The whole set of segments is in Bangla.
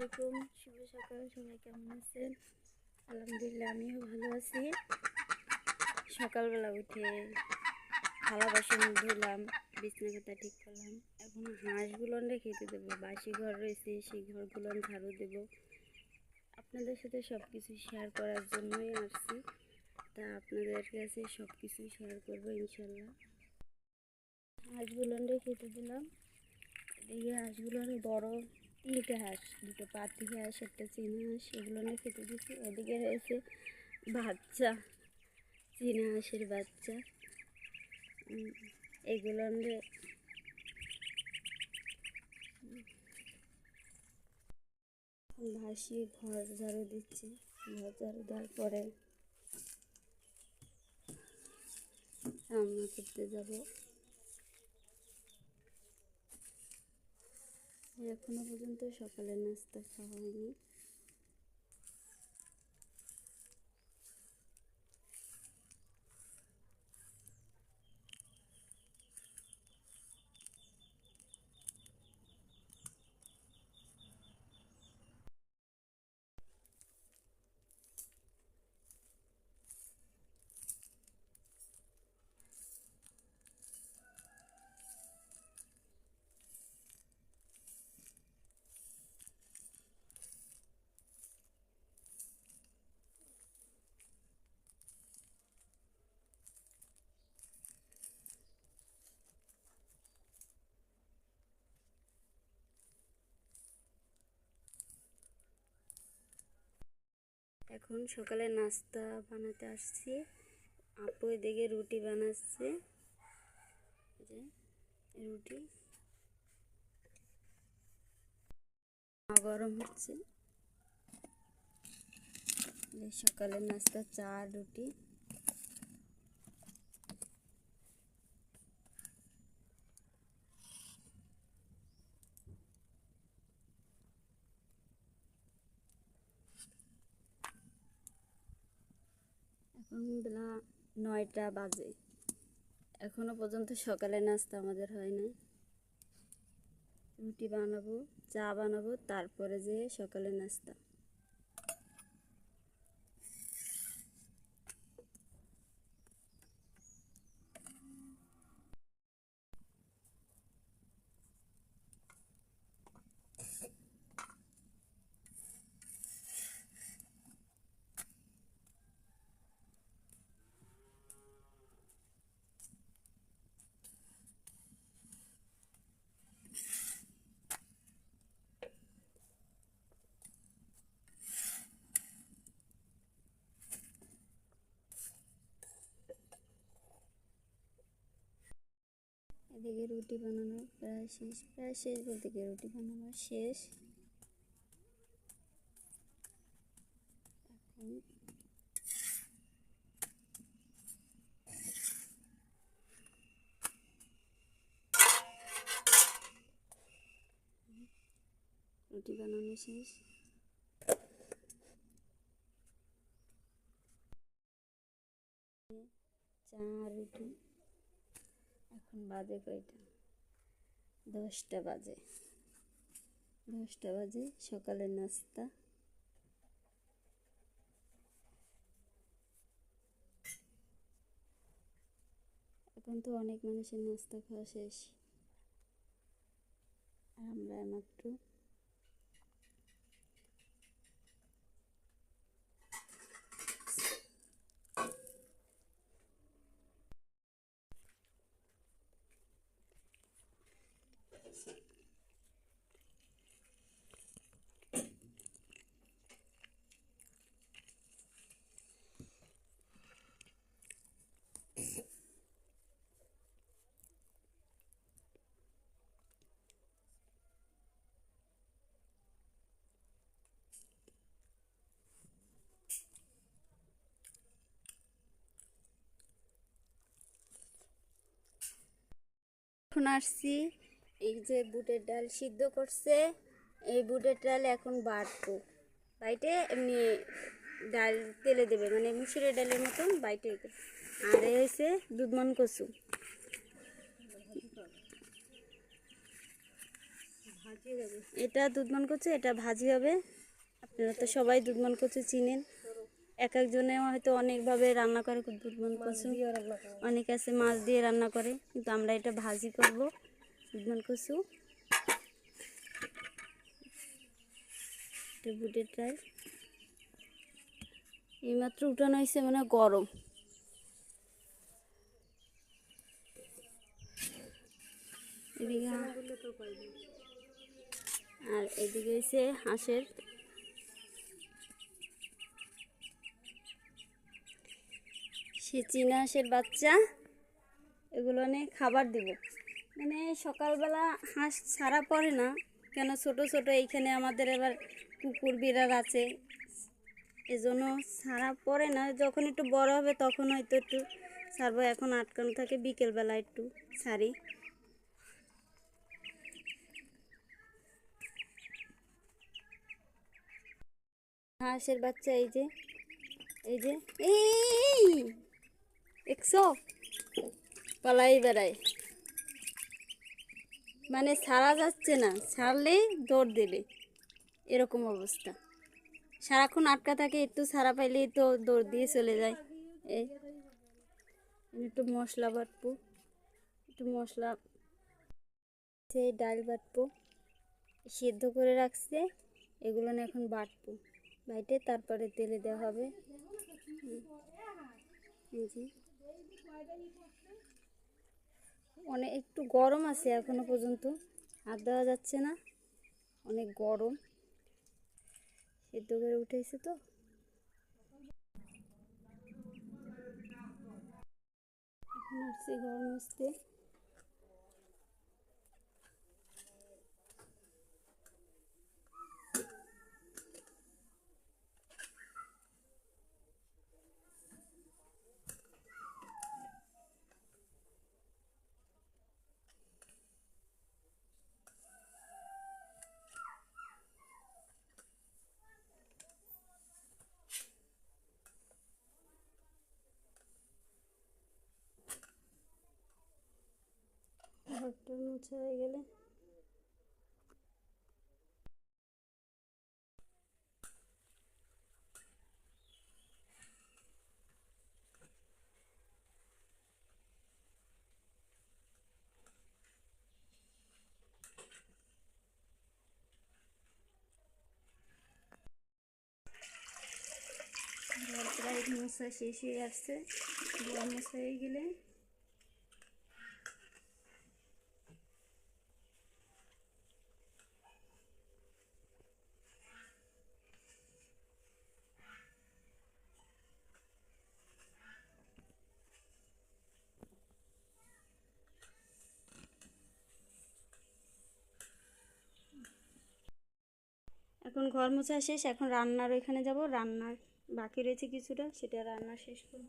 আলাইকুম, শুভ সকাল, সবাই কেমন আছেন? আলহামদুলিল্লাহ, আমিও ভালো আছি। সকালবেলা উঠে থালা বাসন ধুলাম কথা ঠিক করলাম। এখন হাঁসগুলো খেতে দেবো, বাসি ঘর রয়েছে, সেই ঘরগুলো ঝাড়ু দেবো। আপনাদের সাথে সব কিছু শেয়ার করার জন্যই আসছি। তা আপনাদের কাছে সব কিছু শেয়ার করব ইনশাল্লাহ হাঁসগুলো খেতে দিলাম। এদিকে হাঁসগুলো বড়। তিনটে হাঁস, দুটো পাতি হাঁস, একটা চীনা হাঁস, এগুলো নিয়ে খেতে দিচ্ছি ওদিকে রয়েছে বাচ্চা, চীনা হাঁসের বাচ্চা। এগুলো ভাসিয়ে ঘর ঝাড়ু দিচ্ছি। ঘর ঝাড়ু দেওয়ার পরে রান্না করতে যাব। এখনও পর্যন্ত সকালের নাস্তা খাওয়া হয়নি। এখন সকালে নাস্তা বানাতে আসছি। আপু এদিকে রুটি বানাচ্ছে। রুটি। গরম হচ্ছে। সকালে নাস্তা, চা, রুটি। বেলা নয়টা বাজে। এখনও পর্যন্ত সকালে নাস্তা আমাদের হয় না রুটি বানাবো, চা বানাবো, তারপরে যে সকালে নাস্তা। এদিকে রুটি বানানো প্রায় শেষ প্রায় শেষ বলতে কি রুটি বানানো শেষ। এখন রুটি বানানো শেষ। চা, রুটি। এখন বাজে কয়টা? দশটা বাজে। দশটা বাজে সকালের নাস্তা। এখন তো অনেক মানুষের নাস্তা খাওয়া শেষ। আর আমরা মাত্র এখন আসছি। এই যে বুটের ডাল সিদ্ধ করছে, এই বুটের ডাল এখন বাটবো। বাইটে এমনি ডাল তেলে দেবে মানে মুসুরের ডালের মতন বাইটে। আর এই হয়েছে দুধমন কচু। এটা দুধমান কচু, এটা ভাজি হবে। আপনারা তো সবাই দুধমান কচু চিনেন। এক একজনে হয়তো অনেকভাবে রান্না করে দুধমান কচু। অনেক আছে মাছ দিয়ে রান্না করে, কিন্তু আমরা এটা ভাজি করব দুধমান কচু। বুটের ডাল। এইমাত্র উঠানো হয়েছে মানে গরম। আর এদিকে হচ্ছে হাঁসের সে চীনা হাঁসের বাচ্চা, এগুলো নিয়ে খাবার দিব। মানে সকালবেলা হাঁস ছাড়া পড়ে না, কেন ছোট ছোট এইখানে আমাদের এবার কুকুর বিড়াল আছে। এজন্য ছাড়া পড়ে না, যখন একটু বড় হবে তখন হয়তো একটু ছাড়বো। এখন আটকানো থাকে, বিকেলবেলা একটু ছাড়ি। হাঁসের বাচ্চা এই যে এই যে, এই! একশো পালাই বেড়ায়। মানে ছাড়া যাচ্ছে না ছাড়লেই দৌড় দেবে। এরকম অবস্থা। সারাক্ষণ আটকা থাকে, একটু ছাড়া পাইলেই তো দৌড় দিয়ে চলে যায়। এই একটু মশলা বাটবো। একটু মশলা সেই ডাল বাটবো। সেদ্ধ করে রাখছে, এগুলো না এখন বাটবো। বাইটে তারপরে তেলে দেওয়া হবে। হুম। অনেক একটু গরম আছে এখনও পর্যন্ত। হাত দেওয়া যাচ্ছে না। অনেক গরম। সেদ্ধ করে উঠেছে তো। এখন আসছি গরম আসতে। ঘরটা মুছে হয়ে গেলে প্রায় মশা শেষ হয়ে আসছে মশা হয়ে গেলে এখন ঘর মোছা শেষ, এখন রান্নার ওইখানে যাব, রান্নার বাকি রয়েছে কিছুটা, সেটা রান্না শেষ করব।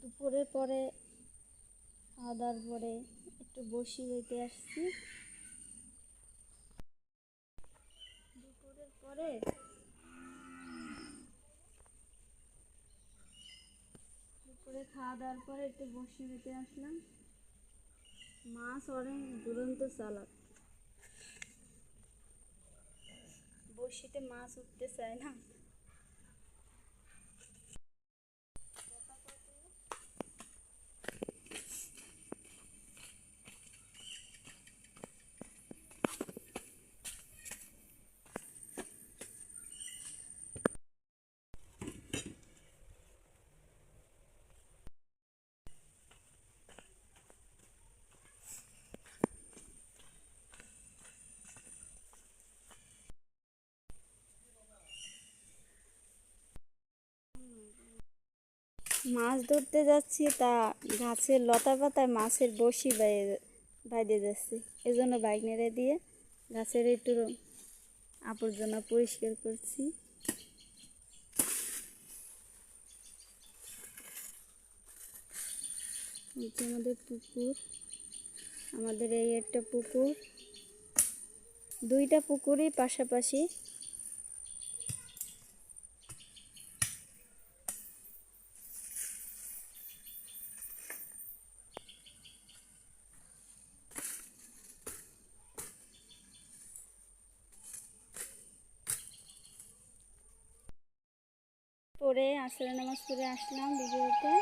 দুপুরের পরে দাওয়ার পরে একটু বসি হইতে আসছি। দুপুরের পরে দুপুরে খাওয়া দাওয়ার পরে একটু বসি হইতে আসলাম। মাছ অনেক দুরন্ত চালাক বসিতে মাছ উঠতে চায় না। মাছ ধরতে যাচ্ছি, তা গাছের লতা পাতায় মাছের বসি বাইরে যাচ্ছে। এজন্য বাইক নেড়ে দিয়ে গাছের একটু আবর্জনা পরিষ্কার করছি। আমাদের পুকুর, আমাদের এই একটা পুকুর। দুইটা পুকুরই পাশাপাশি পরে আসলে নামাজ পড়ে আসলাম ভিডিওতে।